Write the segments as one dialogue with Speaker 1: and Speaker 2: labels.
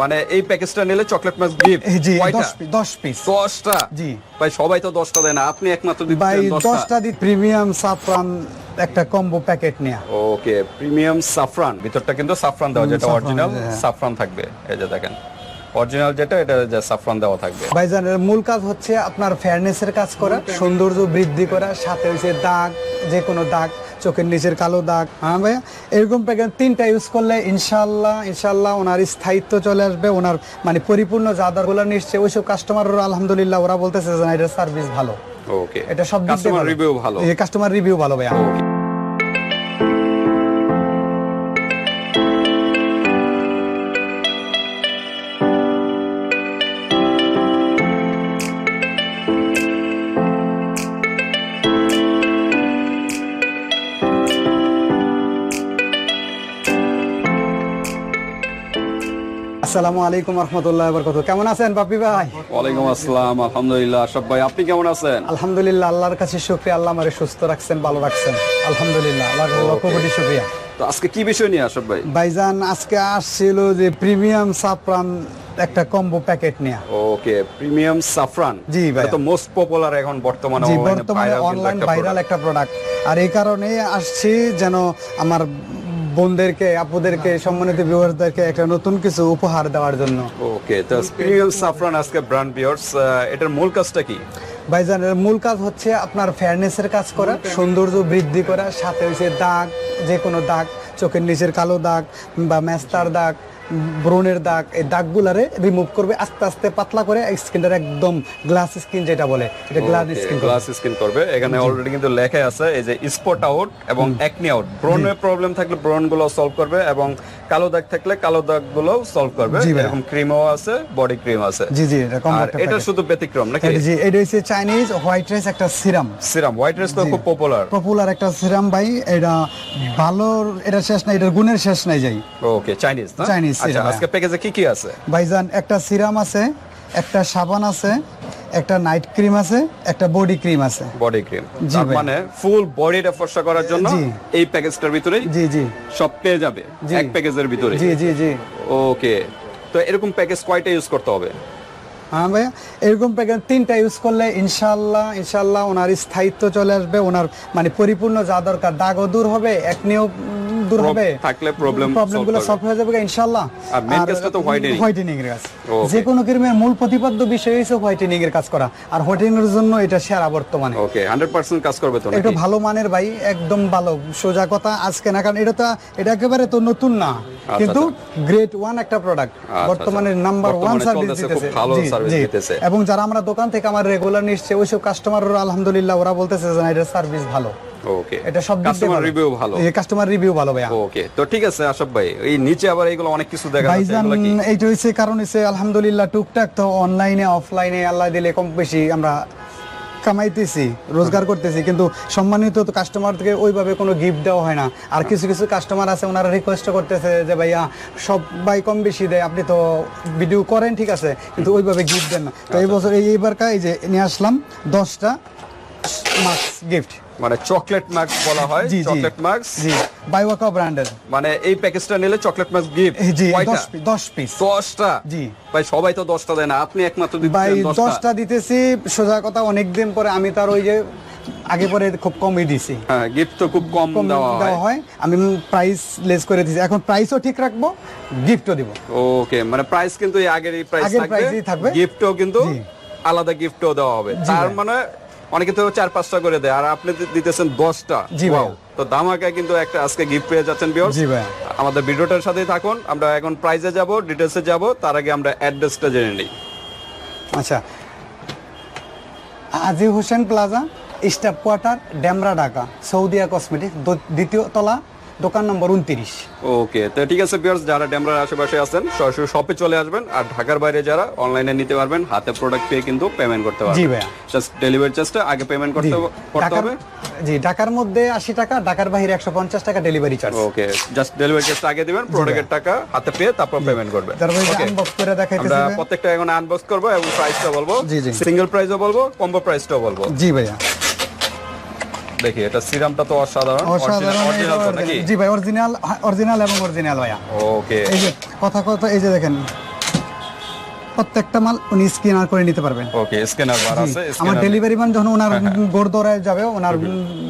Speaker 1: মানে এই প্যাকেজটা নিলে চকলেট মাছ গিফট
Speaker 2: জি
Speaker 1: কয়টা?
Speaker 2: দশ পিস দশ পিস
Speaker 1: দশটা?
Speaker 2: জি।
Speaker 1: ভাই সবাই তো দশটা দেয় না। আপনি একমাত্র
Speaker 2: ভাই
Speaker 1: দিচ্ছেন দশটা।
Speaker 2: দশটা দি প্রিমিয়াম সাফরান একটা কম্বো প্যাকেট নিয়া।
Speaker 1: ওকে প্রিমিয়াম সাফরান ভিতরটা কিন্তু সাফরান দেওয়া যেটা অরিজিনাল
Speaker 2: হ্যাঁ।
Speaker 1: সাফরান থাকবে। এই যে দেখেন। অরিজিনাল যেটা এটা যে সাফরান দেওয়া থাকবে।
Speaker 2: ভাইজানের মূল কাজ হচ্ছে আপনার ফেয়ারনেসের কাজ করা সৌন্দর্য বৃদ্ধি করা সাথে হচ্ছে দাগ যে কোনো দাগ চোখের নিচের কালো দাগ। হ্যাঁ ভাইয়া? এরকম প্যাকেট তিনটা ইউজ করলে ইনশাল্লাহ ইনশাল্লাহ ওনার স্থায়িত্ব চলে আসবে ওনার মানে পরিপূর্ণ জাদারগুলো নিশ্চয় ওইসব কাস্টমাররা আলহামদুলিল্লাহ ওরা বলতেছে যে না এটার সার্ভিস ভালো।
Speaker 1: ওকে
Speaker 2: এটা সব
Speaker 1: কাস্টমার রিভিউ ভালো।
Speaker 2: কাস্টমার রিভিউ ভালো ভাইয়া। আসসালামু আলাইকুম রহমতুল্লাহ বরকত কেমন আছেন বাপি ভাই?
Speaker 1: ওয়ালাইকুম আসসালাম আলহামদুলিল্লাহ। আশরাফ ভাই আপনি কেমন আছেন?
Speaker 2: আলহামদুলিল্লাহ আল্লাহর কাছে শুক্রিয়া আল্লাহ আমারে সুস্থ রাখছেন ভালো রাখছেন। আলহামদুলিল্লাহ আল্লাহ লক্ষ কোটি শুক্রিয়া।
Speaker 1: তো আজকে কি বিষয় নিয়ে আশরাফ ভাই?
Speaker 2: ভাইজান আজকে আসছিল যে প্রিমিয়াম সাফরান একটা কম্বো প্যাকেট নেয়া।
Speaker 1: Okay premium Saffron.
Speaker 2: জি।
Speaker 1: এটা তো মোস্ট পপুলার এখন বর্তমানে
Speaker 2: বর্তমানে অনলাইন ভাইরাল একটা প্রোডাক্ট আর এই কারণে আসছি যেন আমার বোনদেরকে আপুদেরকে সম্মানিত ভিউয়ারদেরকে একটা নতুন কিছু উপহার দেওয়ার জন্য।
Speaker 1: ওকে তো প্রিমিয়াম সাফরান আজকে ব্র্যান্ড বিয়ার্স এটার মূল কাজটা কি?
Speaker 2: ভাইজানের মূল কাজ হচ্ছে আপনার ফেয়ারনেসের কাজ করা সৌন্দর্য বৃদ্ধি করা সাথে হচ্ছে দাগ যে কোনো দাগ চোখের নিচের কালো দাগ বা মেস্তার দাগ ব্রণের দাগ এই দাগগুলারে রিমুভ করবে আস্তে আস্তে পাতলা করে স্কিনটার একদম গ্লাস স্কিন যেটা বলে এটা গ্লাস স্কিন
Speaker 1: গ্লাস স্কিন করবে। এখানে অলরেডি কিন্তু লেখা আছে এই যে স্পট আউট এবং একনি আউট ব্রনের প্রবলেম থাকলে ব্রনগুলো সলভ করবে এবং কালো দাগ থাকলে কালো দাগগুলো সলভ করবে এরকম ক্রিমও আছে বডি ক্রিম আছে।
Speaker 2: জি জি এটা কম
Speaker 1: এটা শুধু ব্যতিক্রম নাকি?
Speaker 2: জি এটা হচ্ছে চাইনিজ হোয়াইট রাইস একটা সিরাম
Speaker 1: সিরাম হোয়াইট রাইস তো খুব পপুলার
Speaker 2: পপুলার একটা সিরাম ভাই এটা ভালো এটা শেষ নাই এটার গুণের শেষ নাই যাই।
Speaker 1: ওকে চাইনিজ না?
Speaker 2: Chinese
Speaker 1: আচ্ছা আজকে প্যাকেজে কি কি আছে?
Speaker 2: ভাইজান একটা সিরাম আছে একটা সাবান আছে একটা নাইট ক্রিম আছে একটা বডি ক্রিম আছে।
Speaker 1: বডি ক্রিম তার মানে ফুল বডিটা ফর্সা করার জন্য এই প্যাকেজটার ভিতরে
Speaker 2: জি জি।
Speaker 1: সব পেয়ে যাবে এক প্যাকেজের ভিতরে।
Speaker 2: জি জি জি।
Speaker 1: ওকে তো এরকম প্যাকেজ কয়টা ইউজ করতে হবে?
Speaker 2: হ্যাঁ ভাইয়া এরকম প্যাকেট তিনটা ইউজ করলে ইনশাল্লাহ ইনশাল্লাহ ওনার স্থায়িত্ব চলে আসবে ওনার মানে পরিপূর্ণ যা দরকার দাগও দূর হবে একনিও দূর হবে।
Speaker 1: থাকলে
Speaker 2: প্রবলেম সলভ হয়ে যাবে ইনশাল্লাহ
Speaker 1: আর কাজটা তো whitening।
Speaker 2: হোয়াইটেনিং এর কাজ যে কোনো ক্রিমের মূল প্রতিপাদ্য বিষয় হচ্ছে হোয়াইটেনিং এর কাজ করা। আর হোয়াইটেনিং এর জন্য এটা সেরা বর্তমানে।
Speaker 1: ওকে হান্ড্রেড পার্সেন্ট কাজ করবে তো
Speaker 2: এটা ভালো মানের ভাই একদম ভালো সোজা কথা আজকে না কারণ এটা তো এটা একেবারে তো নতুন না। কিন্তু গ্রেট ওয়ান একটা প্রোডাক্ট
Speaker 1: আচ্ছা,
Speaker 2: বর্তমানে
Speaker 1: আচ্ছা।
Speaker 2: নাম্বার ওয়ান সার্ভিস দিতেছে।
Speaker 1: ভালো
Speaker 2: জি।
Speaker 1: দিতেছে।
Speaker 2: এবং যারা আমরা দোকান থেকে আমার রেগুলার নিচ্ছে ওইসব কাস্টমাররা আলহামদুলিল্লাহ ওরা বলতেছে যে না, এটার সার্ভিস ভালো।
Speaker 1: ওকে
Speaker 2: এটা সব
Speaker 1: কাস্টমার রিভিউ ভালো।
Speaker 2: কাস্টমার রিভিউ ভালো ভাইয়া।
Speaker 1: ওকে তো ঠিক আছে আশাফ ভাই এই নিচে আবার এগুলো অনেক কিছু দেখা যাচ্ছে এগুলো কি?
Speaker 2: এইটা হচ্ছে কারণ হচ্ছে আলহামদুলিল্লাহ টুকটাক তো অনলাইনে অফলাইনে আল্লাহ দিলে কম বেশি আমরা কামাইতেছি রোজগার করতেছি। কিন্তু সম্মানিত কাস্টমার থেকে ওইভাবে কোনো গিফট দেওয়া হয় না। আর কিছু কিছু কাস্টমার আছে ওনারা রিকোয়েস্ট করতেছে যে ভাইয়া সবাই কম বেশি দেয় আপনি তো ভিডিও করেন ঠিক আছে? কিন্তু ওইভাবে গিফট দেন না। তো এই বছর এইবার এই যে নিয়ে আসলাম দশটা মাস্ক গিফট
Speaker 1: মানে চকলেট মার্কস বলা হয় চকলেট মার্কস
Speaker 2: জি বাইওয়াকা ব্র্যান্ডের
Speaker 1: মানে এই প্যাকেজটা নিলে চকলেট মার্কস গিফট
Speaker 2: জি
Speaker 1: কয়টা?
Speaker 2: দশ পিস দশ পিস
Speaker 1: দশটা?
Speaker 2: জি।
Speaker 1: ভাই সবাই তো দশটা দেয় না আপনি একমাত্র
Speaker 2: ভাই
Speaker 1: দিচ্ছেন দশটা।
Speaker 2: দশটা দিতেছি সোজা কথা অনেকদিন পরে আমি তার ওই যে আগে পরে খুব কমই দিছি।
Speaker 1: হ্যাঁ গিফট তো খুব কম দেওয়া হয়।
Speaker 2: আমি প্রাইস লেস করে দিছি। এখন প্রাইসও ঠিক রাখব গিফটও দিব।
Speaker 1: ওকে মানে প্রাইস কিন্তু এই আগের এই প্রাইস থাকবে। গিফটও কিন্তু। আলাদা গিফটও দেওয়া হবে। তার মানে অনেকে তো চার পাঁচটা করে দেয় আর আপনি দিতেছেন দশটা।
Speaker 2: জি! ভাই।
Speaker 1: তো দামাকায় কিন্তু একটা আজকে গিফট পেয়ে যাচ্ছেন বিয়র
Speaker 2: জি ভাই।
Speaker 1: আমাদের ভিডিওটার সাথেই থাকুন। আমরা এখন প্রাইজে যাব ডিটেলসে যাব। তার আগে আমরা অ্যাড্রেসটা জেনে নিই।
Speaker 2: আচ্ছা। Azi Hossain plaza staff quarter Demra Dhaka Saudia cosmetic দ্বিতীয় তলা দোকান নম্বর উনত্রিশ।
Speaker 1: ওকে তো ঠিক আছে বিয়ার্স যারা ডেমরার আশেপাশে আছেন সরাসরি শপে চলে আসবেন আর ঢাকার বাইরে যারা অনলাইনে নিতে পারবেন হাতে প্রোডাক্ট পেয়ে কিন্তু পেমেন্ট করতে পারবেন।
Speaker 2: জি ভাইয়া।
Speaker 1: জাস্ট ডেলিভারি চার্জটা আগে পেমেন্ট করতে করতে হবে।
Speaker 2: জি ঢাকার মধ্যে আশি টাকা ঢাকার বাইরে একশো পঞ্চাশ টাকা delivery charge
Speaker 1: okay just delivery চার্জটা আগে দিবেন প্রোডাক্টের টাকা হাতে পেয়ে তারপর পেমেন্ট করবেন।
Speaker 2: তারপরে? আনবক্স করে দেখাইতেছি
Speaker 1: আমরা প্রত্যেকটা এখন আনবক্স করব এবং প্রাইসটা বলব।
Speaker 2: জি, জি।
Speaker 1: সিঙ্গেল প্রাইসও বলব কম্বো প্রাইসটাও বলব।
Speaker 2: জি ভাইয়া।
Speaker 1: দেখি এটা সিরামটা তো অসাধারণ অরিজিনাল তো নাকি?
Speaker 2: জি ভাই অরিজিনাল অরিজিনাল এবং অরিজিনাল ভাইয়া।
Speaker 1: ওকে
Speaker 2: এই যে কথা কথা এই যে দেখেন প্রত্যেকটা মাল উনি স্ক্যানার করে নিতে পারবেন।
Speaker 1: ওকে স্ক্যানার বার আছে
Speaker 2: আমার ডেলিভারি ম্যান যখন ওনার গোড়দৌড়ায় যাবে ওনার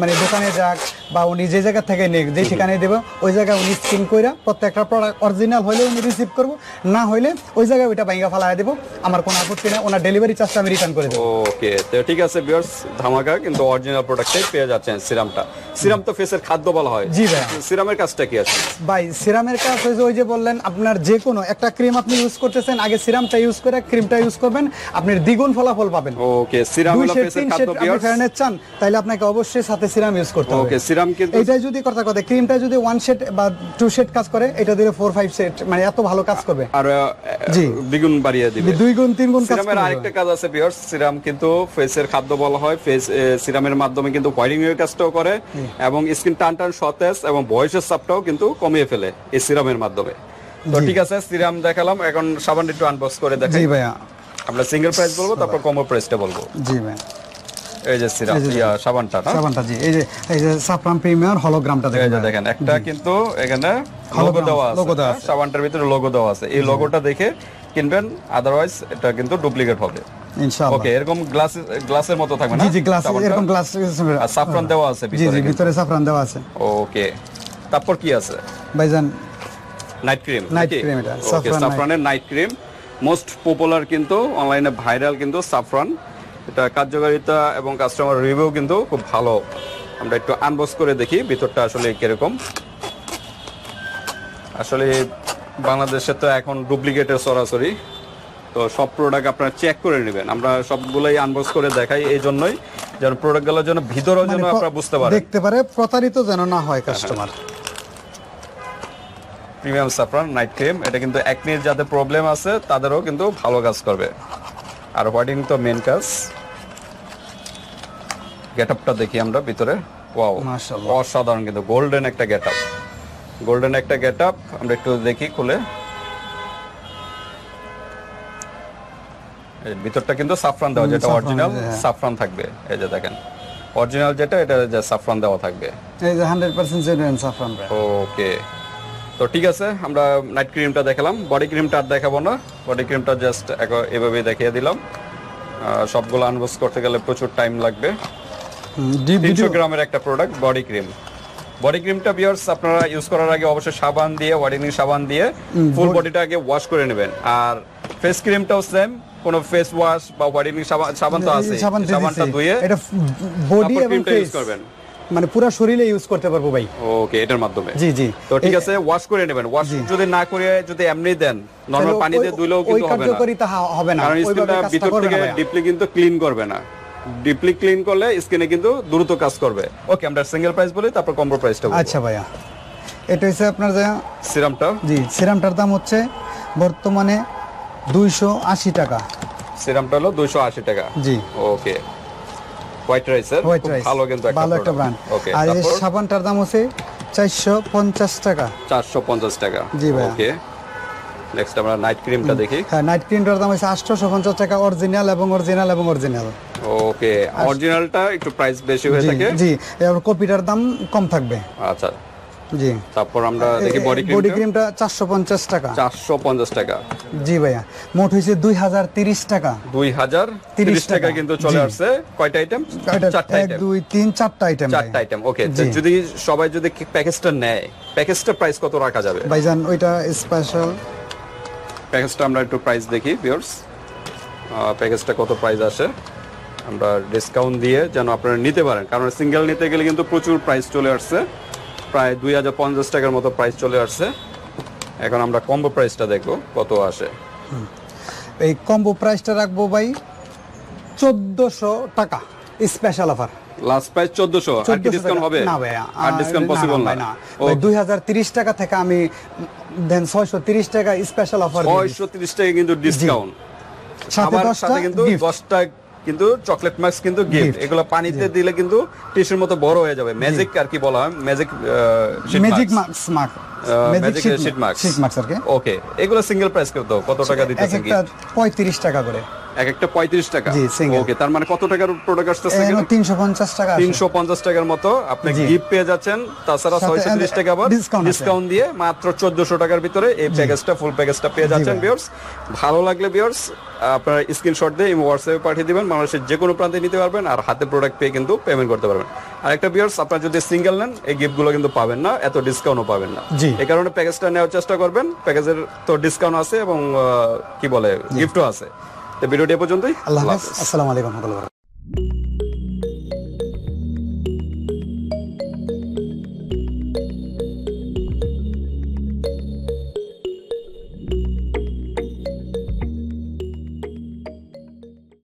Speaker 2: মানে দোকানে যাক বা উনি যে জায়গা থেকে নেক যে ঠিকানায় দেবে ওই জায়গায় উনি স্ক্যান কইরা প্রত্যেকটা প্রোডাক্ট অরিজিনাল হইলে উনি রিসিভ করব না হইলে ওই জায়গায় ওইটা ভাঙ্গা ফালাই দেবো আমার কোনো আপত্তি নেই ওনার ডেলিভারি চার্জটা আমি রিটার্ন করে দেবো।
Speaker 1: ওকে তো ঠিক আছে ভিউয়ার্স ধামাকা কিন্তু অরিজিনাল প্রোডাক্টটাই পেয়ে যাচ্ছেন সিরামটা। সিরাম তো ফেসের খাদ্য বলা হয়।
Speaker 2: জি ভাইয়া।
Speaker 1: সিরামের কাজটা কি আছে?
Speaker 2: ভাই সিরামের কাজ হয়েছে ওই যে বললেন আপনার যে কোনো একটা ক্রিম আপনি ইউজ করতেছেন আগে সিরামটা ইউজ করে ক্রিমটা ইউজ করবেন আপনি দ্বিগুণ ফলাফল পাবেন।
Speaker 1: ওকে সিরাম হলো ফেসের খাদ্য
Speaker 2: আপনি
Speaker 1: ভিউয়ার্স
Speaker 2: চান তাহলে আপনাকে অবশ্যই সাথে সিরাম ইউজ করতে হবে।
Speaker 1: ওকে সিরাম কিন্তু
Speaker 2: এইটাই যদি কথা কথা ক্রিমটা যদি ওয়ান শেড বা টু শেড কাজ করে এটা দিলে ফোর ফাইভ শেড মানে এত ভালো কাজ করবে।
Speaker 1: আর
Speaker 2: জি।
Speaker 1: দ্বিগুণ বাড়িয়ে দিবে।
Speaker 2: দুই গুণ তিন গুণ কাজ
Speaker 1: সিরামের আরেকটা কাজ আছে ভিউয়ার্স সিরাম কিন্তু ফেসের খাদ্য বলা হয় ফেস সিরামের মাধ্যমে কিন্তু হোয়াইটিং এর কাজটাও করে এবং স্কিন টান টান সতেজ এবং বয়সের চাপটাও কিন্তু কমিয়ে ফেলে এই সিরামের মাধ্যমে। তো ঠিক আছে সিরাম দেখালাম। এখন সাবান একটু আনবক্স করে দেখাই।
Speaker 2: জি ভাইয়া।
Speaker 1: আমরা সিঙ্গেল প্রাইস বলব তারপর কমো প্রাইসটা বলব।
Speaker 2: জি ভাইয়া।
Speaker 1: এই যে সিরাম ইয়া সাবানটা না?
Speaker 2: সাবানটা জি। এই যে এই যে সাফরান প্রিমিয়ার হলোগ্রামটা
Speaker 1: এই
Speaker 2: দেখেন
Speaker 1: যে দেখেন একটা কিন্তু এখানে লোগো দেওয়া আছে
Speaker 2: logo দেওয়া আছে।
Speaker 1: সাবানটার ভিতরে লোগো দেওয়া আছে। এই লোগোটা দেখে কিনবেন আদারওয়াইজ এটা কিন্তু ডুপ্লিকেট হবে।
Speaker 2: ইনশাআল্লাহ।
Speaker 1: ওকে এরকম গ্লাস গ্লাসের মতো থাকবে না?
Speaker 2: জি জি গ্লাস এরকম গ্লাস
Speaker 1: আর সাফরান দেওয়া আছে
Speaker 2: জি জি
Speaker 1: ভিতরে
Speaker 2: ভিতরে সাফরান দেওয়া আছে।
Speaker 1: ওকে তারপর কি আছে?
Speaker 2: ভাইজান
Speaker 1: নাইট ক্রিম
Speaker 2: Night cream এটা,
Speaker 1: সাফরানের নাইট ক্রিম মোস্ট পপুলার কিন্তু অনলাইনে ভাইরাল কিন্তু সাফরান এটা কার্যকারিতা এবং কাস্টমার রিভিউ কিন্তু খুব ভালো। আমরা একটু আনবক্স করে দেখি ভিতরটা আসলে কীরকম। আসলে বাংলাদেশে তো এখন ডুপ্লিকেটের সরাসরি। তো সব প্রোডাক্ট আপনারা চেক করে নেবেন। আমরা সবগুলোই আনবক্স করে দেখাই এই জন্যই যেন প্রোডাক্টগুলোর জন্য ভিতরেও যেন
Speaker 2: মানে
Speaker 1: আপনারা বুঝতে পারেন।
Speaker 2: দেখতে পারে প্রতারিত যেন না হয় customer
Speaker 1: premium Saffron night cream এটা কিন্তু একনির যাদের প্রবলেম আছে তাদেরও কিন্তু ভালো কাজ করবে। আর হোয়াইটিং তো মেন কাজ। গেটআপটা দেখি আমরা ভিতরে। ওয়াও
Speaker 2: মাশাআল্লাহ।
Speaker 1: অসাধারণ কিন্তু। গোল্ডেন একটা গেটআপ গোল্ডেন একটা গেটআপ আমরা একটু দেখি খুলে। এই ভিতরটা কিন্তু সাফরান দেওয়া যেটা অরিজিনাল
Speaker 2: হ্যাঁ।
Speaker 1: সাফরান থাকবে। এই যে দেখেন অরিজিনাল যেটা এটা যে সাফরান দেওয়া থাকবে।
Speaker 2: এই যে hundred percent genuine Saffron
Speaker 1: okay তো ঠিক আছে আমরা নাইট ক্রিমটা দেখালাম। বডি ক্রিমটা আর দেখাবো না। বডি ক্রিমটা জাস্ট এভাবেই দেখিয়ে দিলাম। সবগুলো আনবক্স করতে গেলে প্রচুর টাইম লাগবে। তিনশো গ্রামের একটা প্রোডাক্ট বডি ক্রিম বডি ক্রিমটা বিয়ার্স আপনারা ইউজ করার আগে অবশ্যই সাবান দিয়ে ওয়ার্ডিং সাবান দিয়ে ফুল বডিটা আগে ওয়াশ করে নেবেন। আর ফেস ক্রিমটাও সেম কোনো ফেস ওয়াশ বা ওয়ার্ডিং সাবান সাবান তো আছে সাবানটা। ধুয়ে
Speaker 2: এটা বডি এবং ফেস
Speaker 1: করবেন।
Speaker 2: মানে পুরো শরীরে ইউজ করতে পারব ভাই।
Speaker 1: ওকে এটার মাধ্যমে।
Speaker 2: জি জি।
Speaker 1: তো ঠিক আছে ওয়াশ করে নেবেন। ওয়াশ যদি না করে যদি এমনি দেন নরমাল পানি দিয়ে ধুলেও কিন্তু হবে না।
Speaker 2: কার্যকারিতা হবে না।
Speaker 1: কারণ স্কিনটা ভিতর থেকে ডিপলি কিন্তু ক্লিন করবে না। ডিপলি ক্লিন করলে স্কিনে কিন্তু দ্রুত কাজ করবে। ওকে আমরা সিঙ্গেল প্রাইস বলি তারপর কম্বো প্রাইসটা বলব।
Speaker 2: আচ্ছা ভাইয়া। এটা হচ্ছে আপনার যে
Speaker 1: সিরামটা?
Speaker 2: জি সিরামটার দাম হচ্ছে বর্তমানে দুইশো আশি টাকা।
Speaker 1: সিরামটা হলো 280 টাকা।
Speaker 2: জি।
Speaker 1: ওকে হোয়াইট রাইসের
Speaker 2: হোয়াইট রাইস
Speaker 1: ভালো কিন্তু
Speaker 2: ভালো একটা ব্র্যান্ড আর এই সাবানটার দাম হচ্ছে চারশো পঞ্চাশ টাকা।
Speaker 1: 450 টাকা।
Speaker 2: জি ভাই
Speaker 1: ওকে নেক্সট আমরা নাইট ক্রিমটা দেখি।
Speaker 2: হ্যাঁ নাইট ক্রিমটার দাম হচ্ছে আটশোশো পঞ্চাশ টাকা অরিজিনাল এবং অরিজিনাল এবং অরিজিনাল
Speaker 1: ওকে অরিজিনালটা একটু প্রাইস বেশি হয়ে থাকে?
Speaker 2: জি এবার কপিটার দাম কম থাকবে।
Speaker 1: আচ্ছা।
Speaker 2: জি।
Speaker 1: তারপর আমরা দেখি বডি
Speaker 2: বডি
Speaker 1: ক্রিমটা
Speaker 2: ক্রিমটা চারশো পঞ্চাশ টাকা।
Speaker 1: 450 টাকা।
Speaker 2: জি ভাইয়া মোট হাজার তিরিশ টাকা।
Speaker 1: দুই হাজার তিরিশ টাকা
Speaker 2: টাকা।
Speaker 1: কিন্তু চলে আসছে। কয়টা আইটেম চারটা আইটেম
Speaker 2: দুই তিন চারটা আইটেম
Speaker 1: চারটা আইটেম ওকে যদি সবাই যদি প্যাকেজটা নেয় প্যাকেজটা প্রাইস কত রাখা যাবে?
Speaker 2: ভাইজান ওইটা স্পেশাল
Speaker 1: প্যাকেজটা আমরা একটু প্রাইস দেখি ভিউয়ার্স প্যাকেজটা কত প্রাইস আসে? আমরা ডিসকাউন্ট দিয়ে যেন আপনারা নিতে পারেন। কারণ সিঙ্গেল নিতে গেলে কিন্তু প্রচুর প্রাইস চলে আসছে। প্রায় দুই হাজার টাকার মতো প্রাইস চলে আসছে। এখন আমরা কম্বো প্রাইসটা দেখব কত আসে।
Speaker 2: এই কম্বো প্রাইসটা রাখব ভাই চোদ্দশো টাকা স্পেশাল অফার
Speaker 1: লাস্ট প্রাইস চোদ্দশো আর কি ডিসকাউন্ট হবে?
Speaker 2: না ভাই
Speaker 1: আর ডিসকাউন্ট পসিবল না
Speaker 2: দুই হাজার তিরিশ টাকা থেকে আমি দেন 630 টাকা স্পেশাল অফার
Speaker 1: 630 টাকা কিন্তু ডিসকাউন্ট
Speaker 2: সাথে
Speaker 1: 10টা কিন্তু 10টা কিন্তু চকলেট মাস্ক কিন্তু গিফট। এগুলো পানিতে দিলে কিন্তু টিস্যুর মতো বড় হয়ে যাবে। ম্যাজিক আর কি বলা হয়? Magic
Speaker 2: magic mask
Speaker 1: magic sheet mask
Speaker 2: sheet mask আর কি।
Speaker 1: ওকে এগুলো সিঙ্গেল প্রাইস কত কত টাকা
Speaker 2: দিতে
Speaker 1: দিতেছে
Speaker 2: পঁয়ত্রিশ টাকা করে।
Speaker 1: এক একটা পঁয়ত্রিশ টাকা। ওকে তার মানে কত টাকার প্রোডাক্ট আসতেছে
Speaker 2: তিনশো পঞ্চাশ টাকা
Speaker 1: তিনশো পঞ্চাশ টাকার মতো। আপনি গিফট পেয়ে যাচ্ছেন তাছাড়া
Speaker 2: সাথে
Speaker 1: ছয়শো ত্রিশ টাকা আবার। ডিসকাউন্ট দিয়ে মাত্র চোদ্দশো টাকার ভিতরে এই প্যাকেজটা ফুল প্যাকেজটা পেয়ে যাচ্ছেন বিয়ার্স ভালো লাগলে বিয়ার্স আপনার স্ক্রিনশট দিয়ে হোয়াটসঅ্যাপে পাঠিয়ে দিবেন। বাংলাদেশের যে কোনো প্রান্তে নিতে পারবেন আর হাতে প্রোডাক্ট পেয়ে কিন্তু পেমেন্ট করতে পারবেন। আর একটা বিয়ার্স আপনার যদি সিঙ্গেল নেন এই গিফটগুলো কিন্তু পাবেন না এত ডিসকাউন্টও পাবেন না। এই কারণে প্যাকেজটা নেওয়ার চেষ্টা করবেন। প্যাকেজের তো ডিসকাউন্ট আছে এবং কি বলে গিফটও আছে। তো ভিডিওটি পর্যন্তই।
Speaker 2: আল্লাহ হাফেজ। আসসালামু আলাইকুম